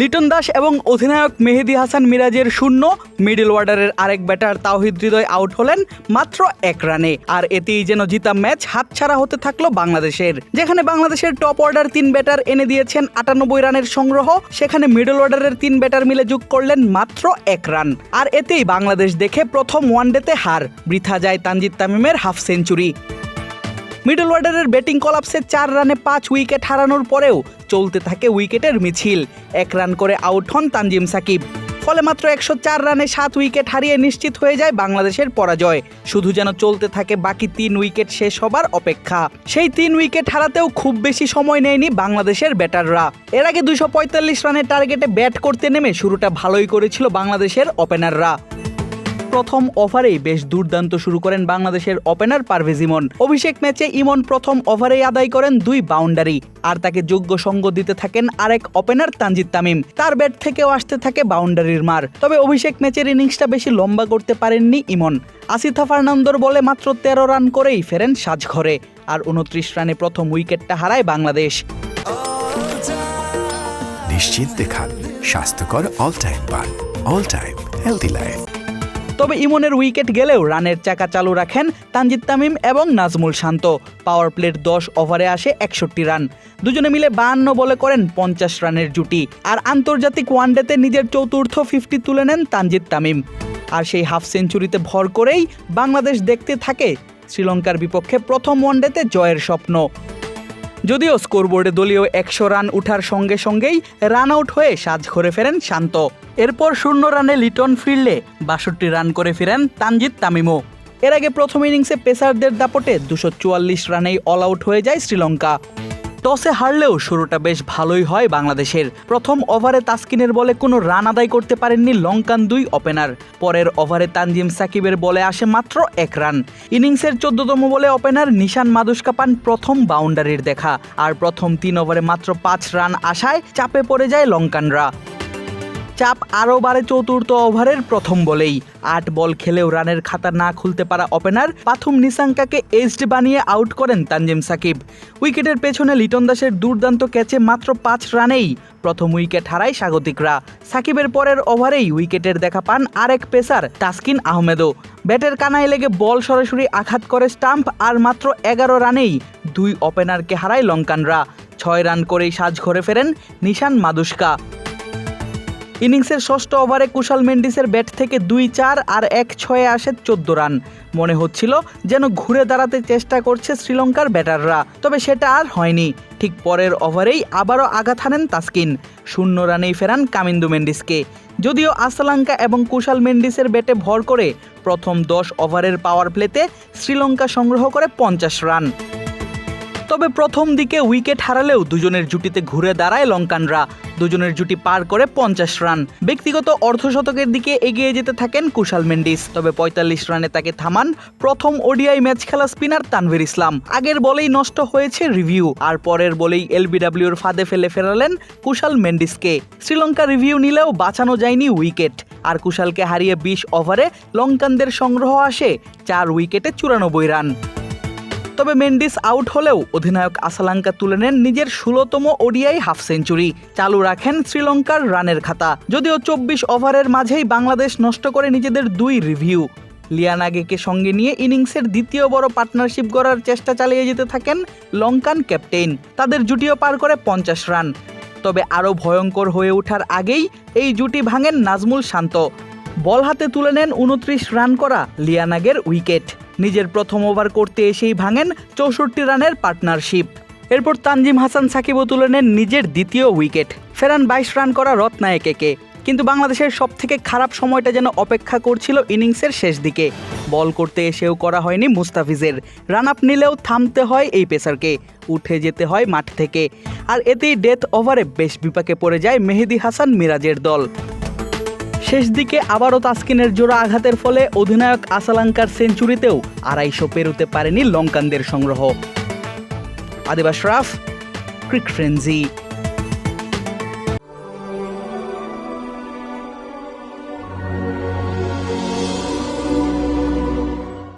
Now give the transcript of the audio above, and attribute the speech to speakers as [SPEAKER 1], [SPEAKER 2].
[SPEAKER 1] লিটন দাস এবং অধিনায়ক মেহেদি হাসান মিরাজের শূন্য। মিডল অর্ডারের আরেক ব্যাটার তাওহিদ হৃদয় আউট হলেন মাত্র এক রানে। আর এতেই যেন জিতা ম্যাচ হাতছাড়া হতে থাকল বাংলাদেশের। যেখানে বাংলাদেশের টপ অর্ডার তিন ব্যাটার এনে দিয়েছেন আটানব্বই রানের সংগ্রহ, সেখানে মিডল অর্ডারের তিন ব্যাটার মিলে যোগ করলেন মাত্র এক রান। আর এতেই বাংলাদেশ দেখে প্রথম ওয়ানডেতে হার। বৃথা যায় তানজিদ তামিমের হাফ সেঞ্চুরি। মিডল অর্ডারের ব্যাটিং কলাপসে চার রানে পাঁচ উইকেট হারানোর পরেও চলতে থাকে উইকেটের মিছিল। এক রান করে আউট হন তানজিম সাকিব। ফলে মাত্র একশো চার রানে সাত উইকেট হারিয়ে নিশ্চিত হয়ে যায় বাংলাদেশের পরাজয়। শুধু যেন চলতে থাকে বাকি তিন উইকেট শেষ হবার অপেক্ষা। সেই তিন উইকেট হারাতেও খুব বেশি সময় নেয়নি বাংলাদেশের ব্যাটাররা। এর আগে দুশো রানের টার্গেটে ব্যাট করতে নেমে শুরুটা ভালোই করেছিল বাংলাদেশের ওপেনাররা প্রথম ওভারেই বেশ দুর্দান্ত শুরু করেন বাংলাদেশের ওপেনার পারভেজ ইমন। অভিষেক ম্যাচে ইমন প্রথম ওভারেই আদায় করেন দুই বাউন্ডারি, আর তাকে যোগ্য সঙ্গ দিতে থাকেন আরেক ওপেনার তানজিদ তামিম। তার ব্যাট থেকেও আসতে থাকে বাউন্ডারির মার, তবে অভিষেক ম্যাচের ইনিংসটা বেশি লম্বা করতে পারেননি ইমন। আসিথা ফার্নান্দোর বলে মাত্র তেরো রান করেই ফেরেন সাজঘরে, আর উনত্রিশ রানে প্রথম উইকেটটা হারায় বাংলাদেশ।
[SPEAKER 2] নিশ্চিন্তে খান, স্বাস্থ্যকর অল টাইম পান অল টাইম হেলদি লাইফ
[SPEAKER 1] তবে ইমনের উইকেট গেলেও রানের চাকা চালু রাখেন তানজিদ তামিম এবং নাজমুল শান্ত। পাওয়ার প্লেট দশ ওভারে আসে একষট্টি রান। দুজনে মিলে বাহান্ন বলে করেন পঞ্চাশ রানের জুটি। আর আন্তর্জাতিক ওয়ানডেতে নিজের চতুর্থ ফিফটি তুলে নেন তানজিদ তামিম। আর সেই হাফ সেঞ্চুরিতে ভর করেই বাংলাদেশ দেখতে থাকে শ্রীলঙ্কার বিপক্ষে প্রথম ওয়ানডেতে জয়ের স্বপ্ন। যদিও স্কোরবোর্ডে দলীয় একশো রান উঠার সঙ্গে সঙ্গেই রান আউট হয়ে সাজ করে ফেরেন শান্ত। এরপর শূন্য রানে লিটন ফিরলে বাষট্টি রান করে ফিরেন তানজিদ তামিমও। এর আগে প্রথম ইনিংসে পেসারদের দাপটে দুশো চুয়াল্লিশ রানেই অল আউট হয়ে যায় শ্রীলঙ্কা। টসে হারলেও শুরুটা বেশ ভালোই হয় বাংলাদেশের। প্রথম ওভারে তাসকিনের বলে কোনো রান আদায় করতে পারেননি লঙ্কান দুই ওপেনার। পরের ওভারে তানজিম সাকিবের বলে আসে মাত্র এক রান। ইনিংসের চোদ্দতম বলে ওপেনার নিশান মাদুস্কা পান প্রথম বাউন্ডারির দেখা। আর প্রথম তিন ওভারে মাত্র পাঁচ রান আসায় চাপে পড়ে যায় লঙ্কানরা। চাপ আরও বাড়ে চতুর্থ ওভারের প্রথম বলেই। আট বল খেলেও রানের খাতা না খুলতে পারা ওপেনার পাথুম নিসাঙ্কাকে এজড বানিয়ে আউট করেন তানজিম সাকিব। উইকেটের পেছনে লিটন দাসের দুর্দান্ত ক্যাচে মাত্র পাঁচ রানেই প্রথম উইকেট হারায় স্বাগতিকরা। সাকিবের পরের ওভারেই উইকেটের দেখা পান আরেক পেসার, তাসকিন আহমেদও। ব্যাটের কানায় লেগে বল সরাসরি আঘাত করে স্টাম্প আর মাত্র এগারো রানেই দুই ওপেনারকে হারায় লঙ্কানরা। ছয় রান করেই সাজ ঘরে ফেরেন নিশান মাদুস্কা। ইনিংসের ষষ্ঠ ওভারে কুশাল মেন্ডিসের ব্যাট থেকে দুই চার আর এক ছয়ে আসে চোদ্দ রান। মনে হচ্ছিল যেন ঘুরে দাঁড়াতে চেষ্টা করছে শ্রীলঙ্কার ব্যাটাররা, তবে সেটা আর হয়নি। ঠিক পরের ওভারেই আবারও আঘাত হানেন তাসকিন। শূন্য রানেই ফেরান কামিন্দু মেন্ডিসকে। যদিও আসলাঙ্কা এবং কুশাল মেন্ডিসের ব্যাটে ভর করে প্রথম দশ ওভারের পাওয়ার প্লেতে শ্রীলঙ্কা সংগ্রহ করে পঞ্চাশ রান। তবে প্রথম দিকে উইকেট হারালেও দুজনের জুটিতে ঘুরে দাঁড়ায় লঙ্কানরা। দুজনের জুটি পার করে পঞ্চাশ রান। ব্যক্তিগত অর্ধশতকের দিকে এগিয়ে যেতে থাকেন কুশাল মেন্ডিস। তবে পঁয়তাল্লিশ রানে তাকে থামান প্রথম ওডিআই ম্যাচ খেলা স্পিনার তানভীর ইসলাম। আগের বলেই নষ্ট হয়েছে রিভিউ, আর পরের বলেই এলবিডাব্লিউর ফাঁদে ফেলে ফেরালেন কুশাল মেন্ডিসকে। শ্রীলঙ্কা রিভিউ নিলেও বাঁচানো যায়নি উইকেট। আর কুশালকে হারিয়ে বিশ ওভারে লঙ্কানদের সংগ্রহ আসে চার উইকেটে চুরানব্বই রান। তবে মেন্ডিস আউট হলেও অধিনায়ক আসালাঙ্কা তুলে নেন নিজের ষোলোতম ওডিআই হাফ সেঞ্চুরি। চালু রাখেন শ্রীলঙ্কার রানের খাতা। যদিও চব্বিশ ওভারের মাঝেই বাংলাদেশ নষ্ট করে নিজেদের দুই রিভিউ। লিয়ানাগেকে সঙ্গে নিয়ে ইনিংসের দ্বিতীয় বড় পার্টনারশিপ গড়ার চেষ্টা চালিয়ে যেতে থাকেন লঙ্কান ক্যাপ্টেন তাদের জুটিও পার করে পঞ্চাশ রান। তবে আরও ভয়ঙ্কর হয়ে ওঠার আগেই এই জুটি ভাঙেন নাজমুল শান্ত। বল হাতে তুলে নেন উনত্রিশ রান করা লিয়ানাগের উইকেট। নিজের প্রথম ওভার করতে এসেই ভাঙেন চৌষট্টি রানের পার্টনারশিপ। এরপর তানজিম হাসান সাকিবও তুলে নেন নিজের দ্বিতীয় উইকেট। ফেরান বাইশ রান করা রত্নায়কেকে। কিন্তু বাংলাদেশের সব থেকে খারাপ সময়টা যেন অপেক্ষা করছিল ইনিংসের শেষ দিকে। বল করতে এসেও করা হয়নি মুস্তাফিজের। রান আপ নিলেও থামতে হয় এই পেসারকে। উঠে যেতে হয় মাঠ থেকে। আর এতেই ডেথ ওভারে বেশ বিপাকে পড়ে যায় মেহেদি হাসান মিরাজের দল। শেষ দিকে আবারও তাসকিনের জোড়া আঘাতের ফলে অধিনায়ক আসালাঙ্কার সেঞ্চুরিতেও আড়াইশো পেরোতে পারেনি লঙ্কানদের সংগ্রহ। আদিবাস রাফ, ক্রিক ফ্রেন্সি।